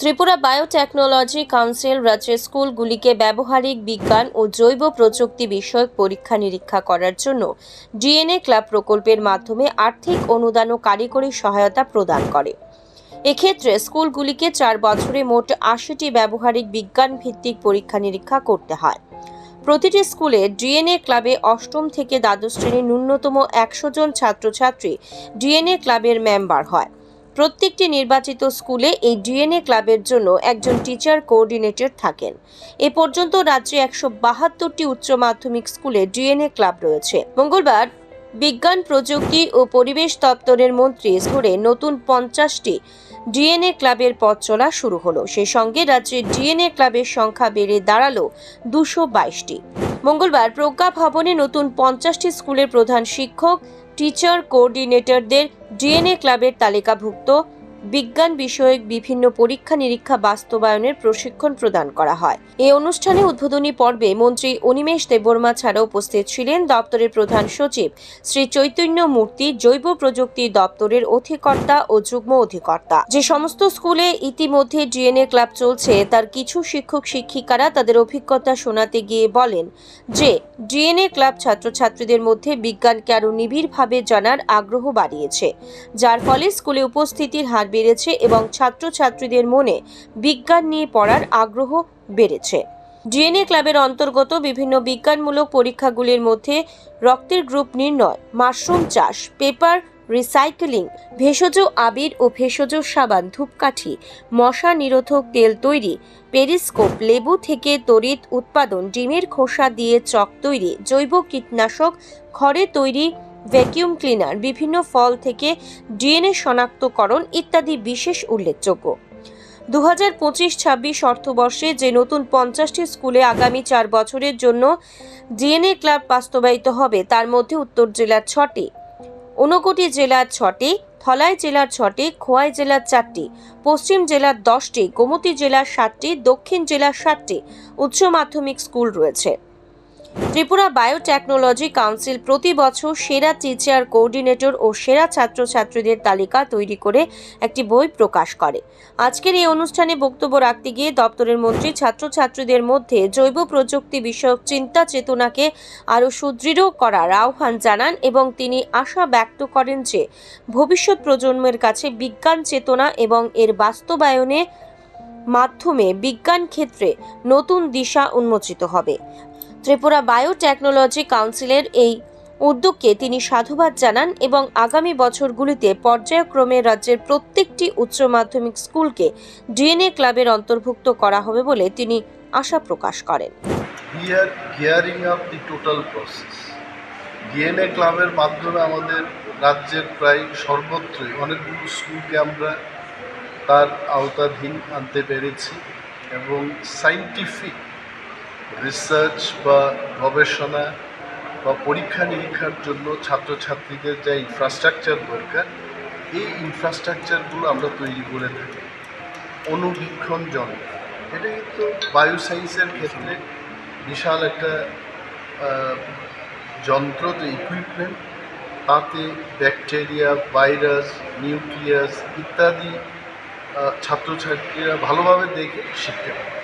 Tripura biotechnology council রাজ্যের স্কুলগুলিকে ব্যবহারিক বিজ্ঞান ও জৈব প্রযুক্তি বিষয়ক পরীক্ষা নিরীক্ষা করার জন্য ডিএনএ ক্লাব প্রকল্পের মাধ্যমে আর্থিক অনুদান ও কারিগরি সহায়তা প্রদান করে। এক্ষেত্রে স্কুলগুলিকে চার বছরে মোট আশিটি ব্যবহারিক বিজ্ঞান ভিত্তিক পরীক্ষা নিরীক্ষা করতে হয়। প্রতিটি স্কুলে ডিএনএ ক্লাবে অষ্টম থেকে দ্বাদশ শ্রেণির ন্যূনতম একশো জন ছাত্রছাত্রী ডিএনএ ক্লাবের মেম্বার হয়। প্রত্যেকটি নির্বাচিত স্কুলে এই ডিএনএ ক্লাবের জন্য একজন টিচার কোঅর্ডিনেটর থাকেন। এ পর্যন্ত রাজ্যে একশো বাহাত্তরটি উচ্চ মাধ্যমিক স্কুলে ডিএনএ ক্লাব রয়েছে। মঙ্গলবার বিজ্ঞান, প্রযুক্তি ও পরিবেশ দপ্তরের মন্ত্রী ধরে নতুন পঞ্চাশটি ডিএনএ ক্লাবের পথ চলা শুরু হলো। সেই সঙ্গে রাজ্যে ডিএনএ ক্লাবের সংখ্যা বেড়ে দাঁড়াল দুশো বাইশটি। মঙ্গলবার প্রজ্ঞা ভবনে নতুন পঞ্চাশটি স্কুলের প্রধান শিক্ষক টিচার কোঅর্ডিনেটরদের ডিএনএ ক্লাবের তালিকাভুক্ত। বিজ্ঞান বিষয়ক বিভিন্ন পরীক্ষা নিরীক্ষা বাস্তবায়নের প্রশিক্ষণ প্রদান করা হয়। এই অনুষ্ঠানে উদ্বোধনী পর্বে মন্ত্রী অনিমেষ দেববর্মা ছাড়াও উপস্থিত ছিলেন দপ্তরের প্রধান সচিব শ্রী চৈতন্য মূর্তি, জৈব প্রযুক্তি দপ্তরের অধিকর্তা ও যুগ্ম অধিকর্তা। যে সমস্ত স্কুলে ইতিমধ্যে ডিএনএ ক্লাব চলছে, তার কিছু শিক্ষক শিক্ষিকারা তাদের অভিজ্ঞতা শোনাতে গিয়ে বলেন যে, ডিএনএ ক্লাব ছাত্রছাত্রীদের মধ্যে বিজ্ঞানকে আরও নিবিড়ভাবে জানার আগ্রহ বাড়িয়েছে, যার ফলে স্কুলে উপস্থিতির হার বেড়েছে এবং ছাত্রছাত্রীদের মনে বিজ্ঞান নিয়ে পড়ার আগ্রহ বেড়েছে। ডিএনএ ক্লাবের অন্তর্গত বিভিন্ন বিজ্ঞানমূলক পরীক্ষাগুলির মধ্যে রক্তের গ্রুপ নির্ণয়, মাশরুম চাষ, পেপার রিসাইকেলিং, ভেষজ আবির ও ভেষজ সাবান, ধূপকাঠি, মশা নিরোধক তেল তৈরি, পেরিস্কোপ, লেবু থেকে তড়িৎ উৎপাদন, ডিমের খোসা দিয়ে চক তৈরি, জৈব কীটনাশক, খড়ে তৈরি ভ্যাকিউম ক্লিনার, বিভিন্ন ফল থেকে ডিএনএ শনাক্তকরণ ইত্যাদি বিশেষ উল্লেখযোগ্য। দু হাজার পঁচিশ ছাব্বিশ অর্থবর্ষে যে নতুন পঞ্চাশটি স্কুলে আগামী চার বছরের জন্য ডিএনএ ক্লাব বাস্তবায়িত হবে, তার মধ্যে উত্তর জেলার ছটি, ঊনকোটি জেলার ছটি, ধলাই জেলার ছটি, খোয়াই জেলার চারটি, পশ্চিম জেলার দশটি, গোমতী জেলার সাতটি, দক্ষিণ জেলার সাতটি উচ্চ মাধ্যমিক স্কুল রয়েছে। ত্রিপুরা বায়োটেকনোলজি কাউন্সিল প্রতি বছর সেরা টিচার কোঅর্ডিনেটর ও সেরা ছাত্রছাত্রীদের তালিকা তৈরি করে একটি বই প্রকাশ করে। আজকের এই অনুষ্ঠানে বক্তব্য রাখতে গিয়ে দপ্তরের মন্ত্রী ছাত্রছাত্রীদের মধ্যে জৈব প্রযুক্তি বিষয়ক চিন্তা চেতনাকে আরও সুদৃঢ় করার আহ্বান জানান এবং তিনি আশা ব্যক্ত করেন যে ভবিষ্যৎ প্রজন্মের কাছে বিজ্ঞান চেতনা এবং এর বাস্তবায়নে মাধ্যমে বিজ্ঞান ক্ষেত্রে নতুন দিশা উন্মোচিত হবে। ত্রিপুরা বায়োটেকনোলজি কাউন্সিলের এই উদ্যোগকে তিনি সাধুবাদ জানান এবং আগামী বছরগুলিতে পর্যায়ক্রমে রাজ্যের প্রত্যেকটি উচ্চ মাধ্যমিক স্কুলকে ডিএনএ ক্লাবের অন্তর্ভুক্ত করা হবে বলে তিনি আশা প্রকাশ করেন। ডিএনএ ক্লাবের মাধ্যমে আমাদের রাজ্যের প্রায় সর্বত্রই অনেকগুলো স্কুলকে আমরা তার আওতাধীন আনতে পেরেছি এবং সাইন্টিফিক রিসার্চ বা গবেষণা বা পরীক্ষা নিরীক্ষার জন্য ছাত্রছাত্রীদের যে ইনফ্রাস্ট্রাকচার দরকার, এই ইনফ্রাস্ট্রাকচারগুলো আমরা তৈরি করে থাকি। অনুবীক্ষণ যন্ত্র এটা কিন্তু বায়োসায়েন্সের ক্ষেত্রে বিশাল একটা যন্ত্র যে ইকুইপমেন্ট তাতে ব্যাকটেরিয়া ভাইরাস নিউক্লিয়াস ইত্যাদি ছাত্রছাত্রীরা ভালোভাবে দেখে শিখতে পারে।